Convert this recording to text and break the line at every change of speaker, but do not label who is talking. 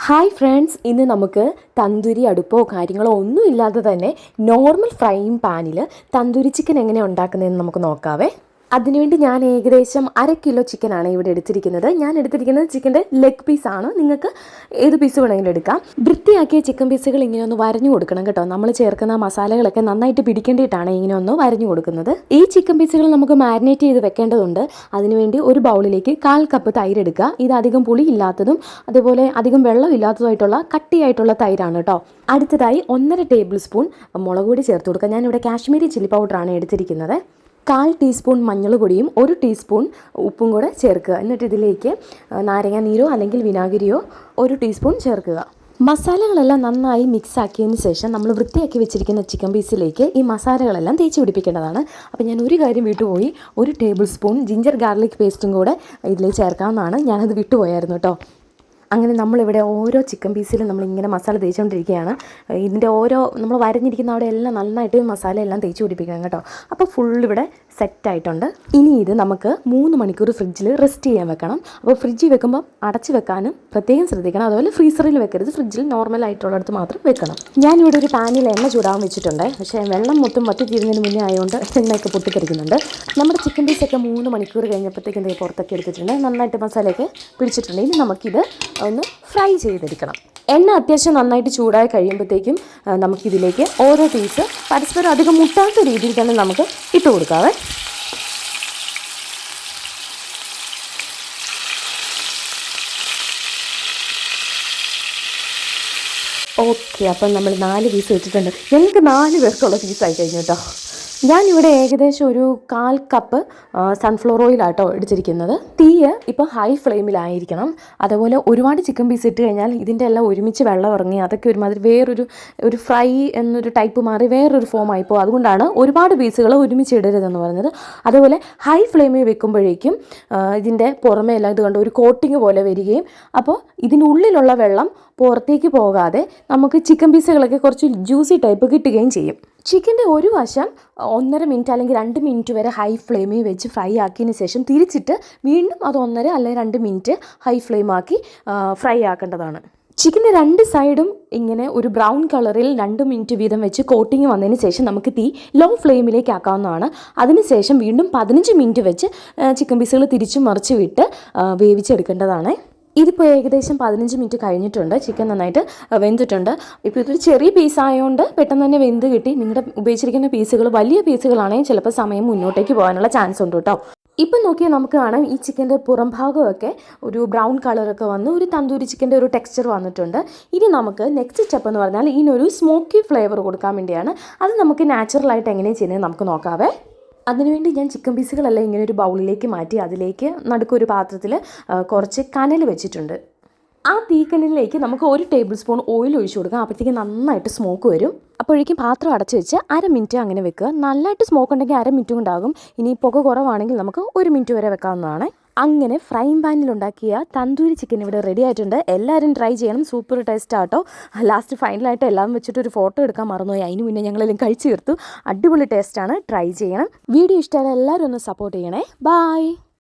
Hi friends ഇന്ന് നമുക്ക് തന്തൂരി അടുപ്പോ കാര്യങ്ങളോ ഒന്നും ഇല്ലാതെ തന്നെ നോർമൽ ഫ്രൈയിങ് പാനിൽ തന്തൂരി ചിക്കൻ എങ്ങനെ ഉണ്ടാക്കുന്നതെന്ന് നമുക്ക് നോക്കാവേ. അതിനുവേണ്ടി ഞാൻ ഏകദേശം അര കിലോ ചിക്കനാണ് ഇവിടെ എടുത്തിരിക്കുന്നത്. ഞാൻ എടുത്തിരിക്കുന്നത് ചിക്കന്റെ ലെഗ് പീസാണ് നിങ്ങൾക്ക് ഏത് പീസ് വേണമെങ്കിലും എടുക്കാം. വൃത്തിയാക്കിയ ചിക്കൻ പീസുകൾ ഇങ്ങനെ ഒന്ന് വരഞ്ഞു കൊടുക്കണം കേട്ടോ. നമ്മൾ ചേർക്കുന്ന മസാലകളൊക്കെ നന്നായിട്ട് പിടിക്കേണ്ടിയിട്ടാണ് ഇങ്ങനെ ഒന്ന് വരഞ്ഞു കൊടുക്കുന്നത്. ഈ ചിക്കൻ പീസുകൾ നമുക്ക് മാരിനേറ്റ് ചെയ്ത് വെക്കേണ്ടതുണ്ട്. അതിനുവേണ്ടി ഒരു ബൗളിലേക്ക് കാൽ കപ്പ് തൈര് എടുക്കുക. ഇത് അധികം പുളി ഇല്ലാത്തതും അതുപോലെ അധികം വെള്ളം ഇല്ലാത്തതുമായിട്ടുള്ള കട്ടിയായിട്ടുള്ള തൈരാണ് കേട്ടോ. അടുത്തതായി ഒന്നര ടേബിൾ സ്പൂൺ മുളക് പൊടി ചേർത്ത് കൊടുക്കുക. ഞാനിവിടെ കാശ്മീരി ചില്ലി പൗഡറാണ് എടുത്തിരിക്കുന്നത്. കാൽ ടീസ്പൂൺ മഞ്ഞൾ പൊടിയും ഒരു ടീസ്പൂൺ ഉപ്പും കൂടെ ചേർക്കുക. എന്നിട്ട് ഇതിലേക്ക് നാരങ്ങ നീരോ അല്ലെങ്കിൽ വിനാഗിരിയോ ഒരു ടീസ്പൂൺ ചേർക്കുക. മസാലകളെല്ലാം നന്നായി മിക്സ് ആക്കിയതിന് ശേഷം നമ്മൾ വൃത്തിയാക്കി വെച്ചിരിക്കുന്ന ചിക്കൻ പീസിലേക്ക് ഈ മസാലകളെല്ലാം തേച്ച് പിടിപ്പിക്കേണ്ടതാണ്. അപ്പോൾ ഞാൻ ഒരു കാര്യം വിട്ടുപോയി. ഒരു ടേബിൾ സ്പൂൺ ജിഞ്ചർ ഗാർലിക് പേസ്റ്റും കൂടെ ഇതിലേക്ക് ചേർക്കാവുന്നതാണ്. ഞാനത് വിട്ടുപോയായിരുന്നു കേട്ടോ അങ്ങനെ നമ്മളിവിടെ ഓരോ ചിക്കൻ പീസിലും നമ്മളിങ്ങനെ മസാല തേച്ചുകൊണ്ടിരിക്കുകയാണ്. ഇതിന്റെ ഓരോ നമ്മൾ വരഞ്ഞിരിക്കുന്ന അവിടെ എല്ലാം നന്നായിട്ട് മസാല എല്ലാം തേച്ച് പിടിപ്പിക്കണം കേട്ടോ. അപ്പോൾ ഫുൾ ഇവിടെ സെറ്റായിട്ടുണ്ട്. ഇനി ഇത് നമുക്ക് മൂന്ന് മണിക്കൂർ ഫ്രിഡ്ജിൽ റെസ്റ്റ് ചെയ്യാൻ വെക്കണം. അപ്പോൾ ഫ്രിഡ്ജിൽ വെക്കുമ്പോൾ അടച്ച് വെക്കാനും പ്രത്യേകം ശ്രദ്ധിക്കണം. അതുപോലെ ഫ്രീസറിൽ വെക്കരുത്. ഫ്രിഡ്ജിൽ നോർമൽ ആയിട്ടുള്ളിടത്ത് മാത്രം വെക്കണം. ഞാനിവിടെ ഒരു പാനിൽ എണ്ണ ചൂടാൻ വെച്ചിട്ടുണ്ട്. പക്ഷേ വെള്ളം മൊത്തം വറ്റി തീരുന്നതിന് മുന്നേ ആയതുകൊണ്ട് എണ്ണയൊക്കെ പൊട്ടിത്തെറിക്കുന്നുണ്ട്. നമ്മുടെ ചിക്കൻ പീസൊക്കെ മൂന്ന് മണിക്കൂർ കഴിഞ്ഞപ്പോഴത്തേക്കും പുറത്തൊക്കെ എടുത്തിട്ടുണ്ട്. നന്നായിട്ട് മസാലയൊക്കെ പിടിച്ചിട്ടുണ്ട്. ഇനി നമുക്കിത് ഒന്ന് ഫ്രൈ ചെയ്തെടുക്കണം. എണ്ണ അത്യാവശ്യം നന്നായിട്ട് ചൂടായി കഴിയുമ്പോഴത്തേക്കും നമുക്കിതിലേക്ക് ഓരോ പീസ് പരസ്പരം അധികം മുട്ടാത്ത രീതിയിൽ തന്നെ നമുക്ക് ഇട്ട് കൊടുക്കാവേ. ഓക്കെ അപ്പം നമ്മൾ നാല് പീസ് വെച്ചിട്ടുണ്ട് ഞങ്ങൾക്ക് നാല് പേർക്കുള്ള പീസായി കഴിഞ്ഞു കേട്ടോ. ഞാനിവിടെ ഏകദേശം ഒരു കാൽ കപ്പ് സൺഫ്ലവർ ഓയിലാട്ടോ ഇടിച്ചിരിക്കുന്നത് തീയ് ഇപ്പോൾ ഹൈ ഫ്ലെയിമിലായിരിക്കണം അതുപോലെ ഒരുപാട് ചിക്കൻ പീസ് ഇട്ട് കഴിഞ്ഞാൽ ഇതിന്റെ എല്ലാം ഒരുമിച്ച് വെള്ളം ഇറങ്ങി അതൊക്കെ ഒരുമാതിരി വേറൊരു ഒരു ഫ്രൈ എന്നൊരു ടൈപ്പ് മാറി വേറൊരു ഫോം ആയിപ്പോൾ അതുകൊണ്ടാണ് ഒരുപാട് പീസുകൾ ഒരുമിച്ച് ഇടരുതെന്ന് പറഞ്ഞത്. അതുപോലെ ഹൈ ഫ്ലെയിമിൽ വെക്കുമ്പോഴേക്കും ഇതിന്റെ പുറമേ എല്ലാം ഇത് കണ്ട് ഒരു കോട്ടിങ് പോലെ വരികയും അപ്പോൾ ഇതിന്റെ ഉള്ളിലുള്ള വെള്ളം പുറത്തേക്ക് പോകാതെ നമുക്ക് ചിക്കൻ പീസുകളൊക്കെ കുറച്ച് ജ്യൂസി ടൈപ്പ് കിട്ടുകയും ചെയ്യും. ചിക്കന്റെ ഒരു വശം ഒന്നര മിനിറ്റ് അല്ലെങ്കിൽ രണ്ട് മിനിറ്റ് വരെ ഹൈ ഫ്ലെയിമിൽ വെച്ച് ഫ്രൈ ആക്കിയതിന് ശേഷം തിരിച്ചിട്ട് വീണ്ടും അത് ഒന്നര അല്ലെങ്കിൽ രണ്ട് മിനിറ്റ് ഹൈ ഫ്ലെയിം ആക്കി ഫ്രൈ ആക്കേണ്ടതാണ്. ചിക്കന്റെ രണ്ട് സൈഡും ഇങ്ങനെ ഒരു ബ്രൗൺ കളറിൽ രണ്ട് മിനിറ്റ് വീതം വെച്ച് കോട്ടിങ് വന്നതിന് ശേഷം നമുക്ക് തീ ലോ ഫ്ലെയിമിലേക്ക് ആക്കാവുന്നതാണ്. അതിനുശേഷം വീണ്ടും പതിനഞ്ച് മിനിറ്റ് വെച്ച് ചിക്കൻ പീസുകൾ തിരിച്ചു മറിച്ച് വിട്ട് വേവിച്ചെടുക്കേണ്ടതാണ്. ഇതിപ്പോൾ ഏകദേശം പതിനഞ്ച് മിനിറ്റ് കഴിഞ്ഞിട്ടുണ്ട്. ചിക്കൻ നന്നായിട്ട് വെന്തിട്ടുണ്ട്. ഇപ്പോൾ ഇതൊരു ചെറിയ പീസ് ആയതുകൊണ്ട് പെട്ടെന്ന് തന്നെ വെന്ത് കിട്ടി. നിങ്ങളുടെ ഉപയോഗിച്ചിരിക്കുന്ന പീസുകൾ വലിയ പീസുകളാണെങ്കിൽ ചിലപ്പോൾ സമയം മുന്നോട്ടേക്ക് പോകാനുള്ള ചാൻസ് ഉണ്ട് കേട്ടോ ഇപ്പം നോക്കിയാൽ നമുക്ക് കാണാം ഈ ചിക്കന്റെ പുറം ഭാഗമൊക്കെ ഒരു ബ്രൗൺ കളറൊക്കെ വന്ന് ഒരു തന്തൂരി ചിക്കന്റെ ഒരു ടെക്സ്ചർ വന്നിട്ടുണ്ട്. ഇനി നമുക്ക് നെക്സ്റ്റ് സ്റ്റെപ്പ് എന്ന് പറഞ്ഞാൽ ഇതിനൊരു സ്മോക്കി ഫ്ലേവർ കൊടുക്കാൻ വേണ്ടിയാണ്. അത് നമുക്ക് നാച്ചുറലായിട്ട് എങ്ങനെയാണ് ചെയ്യുന്നത് നമുക്ക് നോക്കാവേ. അതിനുവേണ്ടി ഞാൻ ചിക്കൻ പീസുകളെല്ലാം ഇങ്ങനെ ഒരു ബൗളിലേക്ക് മാറ്റി അതിലേക്ക് നടുക്കൊരു പാത്രത്തിൽ കുറച്ച് കനൽ വെച്ചിട്ടുണ്ട്. ആ തീക്കനലിലേക്ക് നമുക്ക് ഒരു ടേബിൾ സ്പൂൺ ഓയിൽ ഒഴിച്ചു കൊടുക്കാം. അപ്പോഴത്തേക്ക് നന്നായിട്ട് സ്മോക്ക് വരും. അപ്പോഴേക്കും പാത്രം അടച്ചു വെച്ച് അര മിനിറ്റ് അങ്ങനെ വെക്കുക. നല്ലതായിട്ട് സ്മോക്ക് ഉണ്ടെങ്കിൽ അര മിനിറ്റ് കൊണ്ടാകും. ഇനി പുക കുറവാണെങ്കിൽ നമുക്ക് ഒരു മിനിറ്റ് വരെ വെക്കാവുന്നതാണ്. അങ്ങനെ ഫ്രൈങ് പാനിൽ ഉണ്ടാക്കിയ തന്തൂരി ചിക്കൻ ഇവിടെ റെഡി ആയിട്ടുണ്ട്. എല്ലാവരും ട്രൈ ചെയ്യണം. സൂപ്പർ ടേസ്റ്റ് ആട്ടോ. ലാസ്റ്റ് ഫൈനലായിട്ട് എല്ലാം വെച്ചിട്ട് ഒരു ഫോട്ടോ എടുക്കാൻ മറന്നുപോയി. അതിന് മുന്നേ ഞങ്ങളെല്ലാം കഴിച്ചു തീർത്തു. അടിപൊളി ടേസ്റ്റാണ് ട്രൈ ചെയ്യണം. വീഡിയോ ഇഷ്ടമായ എല്ലാവരും ഒന്ന് സപ്പോർട്ട് ചെയ്യണേ. ബായ്